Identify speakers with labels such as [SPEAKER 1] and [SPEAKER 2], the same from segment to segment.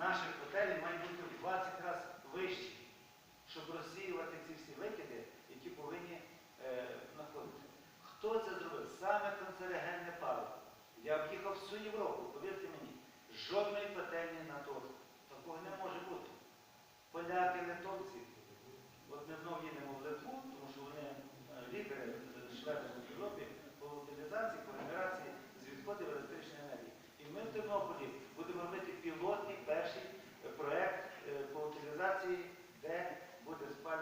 [SPEAKER 1] Наші котелі мають бути в 20 разів вищі, щоб розсіювати ці всі викиди, які повинні е, знаходитися. Хто це зробив? Саме канцерогенне паливо. Я об'їхав всю Європу, повірте мені, жодної котельні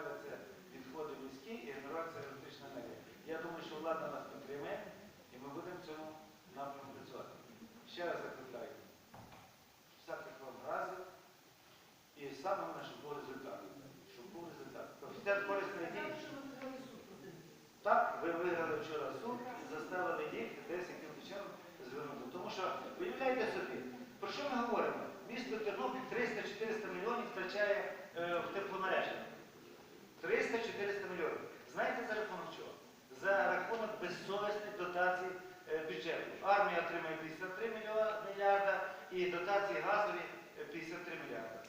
[SPEAKER 1] буде спалюватися відходи міські і генерація електрична енергія. Я думаю, що влада нас підтримає і ми будемо в цьому напрямку працювати. Ще раз закликаю. Всяких вам разів. І саме головне, щоб був результат. Щоб був результат. Офіцер корисної дії. Так, ви виграли вчора суд і заставили їх десь якимось чином звернути. Тому що, уявляйте собі, про що ми говоримо? Місто Тернопіль 300-400 армія отримає 53 мільярда і дотації газові е, 53 мільярда.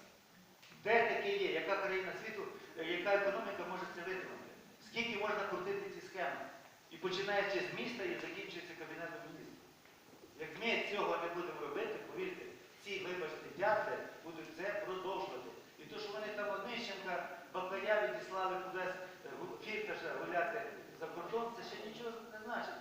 [SPEAKER 1] Де таке є? Яка країна світу, е, яка економіка може це витримати? Скільки можна крутити ці схеми? І починаючи з міста і закінчується Кабінетом міністрів. Як ми цього не будемо робити, повірте, ці вибачте дяти будуть це продовжувати. І то, що вони там Однищенка, Бакаря відіслали кудись е, фірташа гуляти за кордон, це ще нічого не значить.